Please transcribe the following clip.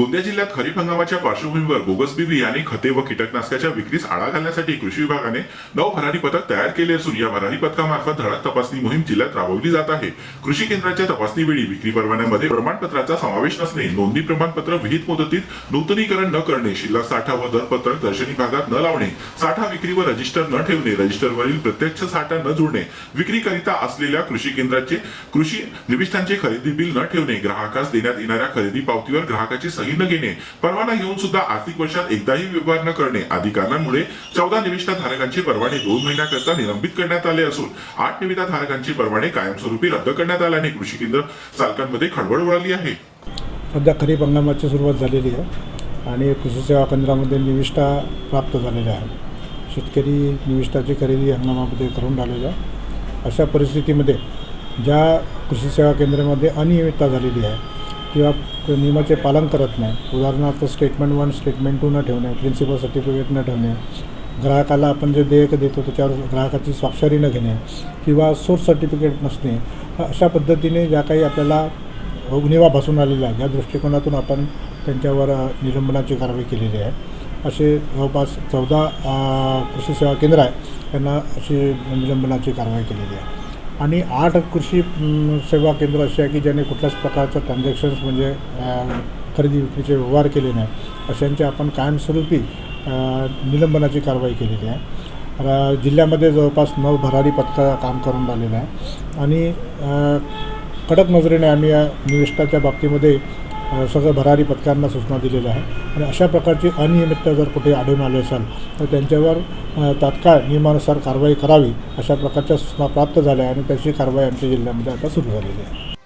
गोंदिया जिल्ह्यात खरीप हंगामाच्या पार्श्वभूमीवर बोगस बी बियाणे खते व कीटकनाशकाच्या विक्रीस आळा घालण्यासाठी कृषी विभागाने नऊ भरारी पथक तयार केले असून या भरारी पथकामार्फत धडक तपासणी मोहीम जिल्ह्यात राबवली जात आहे. कृषी केंद्राच्या तपासणीवेळी विक्री परवान्यामध्ये प्रमाणपत्राचा समावेश नसणे नोंदणी प्रमाणपत्र विहित मुदतीत नूतनीकरण न करणे शिल्लक साठा व दरपत्रक दर्शनी भागात न लावणे साठा विक्रीवर रजिस्टर न ठेवणे रजिस्टरवरील प्रत्यक्ष साठा न जोडणे विक्रीकरिता असलेल्या कृषी केंद्राचे कृषी निविष्ठांचे खरेदी बिल न ठेवणे ग्राहकास देण्यात येणाऱ्या खरेदी पावतीवर ग्राहकाची सही न घेणे. परवाना घेऊन सुद्धा आर्थिक वर्षात एकदाही व्यवहार न करणे. आदी कारणांमुळे चौदा निविष्ठा धारकांचे परवाने दोन महिन्याकरता निलंबित करण्यात आले असून आठ निविदा धारकांचे परवाने कायमस्वरूपी रद्द करण्यात आल्याने कृषी केंद्र चालकांमध्ये खळबळ उडाली आहे. सध्या खरीप हंगामाची सुरुवात झालेली आहे आणि कृषी सेवा केंद्रामध्ये निविष्ठा प्राप्त झालेल्या आहे शेतकरी निविष्ठाची खरेदी हंगामामध्ये करून राहिलेल्या आहे अशा परिस्थितीमध्ये ज्या कृषी सेवा केंद्रामध्ये अनियमितता झालेली आहे किंवा नियमाचे पालन करत नाही. उदाहरणार्थ स्टेटमेंट वन स्टेटमेंट टू न ठेवणे प्रिन्सिपल सर्टिफिकेट न ठेवणे ग्राहकाला आपण जे देयक देतो त्याच्यावर ग्राहकाची स्वाक्षरी न घेणे किंवा सोर्स सर्टिफिकेट नसणे अशा पद्धतीने ज्या काही आपल्याला उणिवा भासून आलेला आहे या दृष्टिकोनातून आपण त्यांच्यावर निलंबनाची कारवाई केलेली आहे. असे जवळपास चौदा कृषी सेवा केंद्र आहे त्यांना अशी निलंबनाची कारवाई केलेली आहे. आणि आठ कृषी सेवा केंद्र अशी आहे की ज्याने कुठल्याच प्रकारचं ट्रान्झॅक्शन्स म्हणजे खरेदी विक्रीचे व्यवहार केले नाही अशांची आपण कायमस्वरूपी निलंबनाची कारवाई केलेली आहे. जिल्ह्यामध्ये जवळपास नऊ भरारी पथकं काम करून राहिलेलं आहे आणि कडक नजरेने आम्ही या निविष्ठाच्या बाबतीमध्ये सगळं भरारी पथकांना सूचना दिलेल्या आहे आणि अशा प्रकारची अनियमितता जर कुठे आढळून आली असेल तर त्यांच्यावर तात्काळ नियमानुसार कारवाई करावी अशा प्रकारच्या सूचना प्राप्त झाल्या आणि त्याची कारवाई आमच्या जिल्ह्यामध्ये आता सुरू झालेली आहे.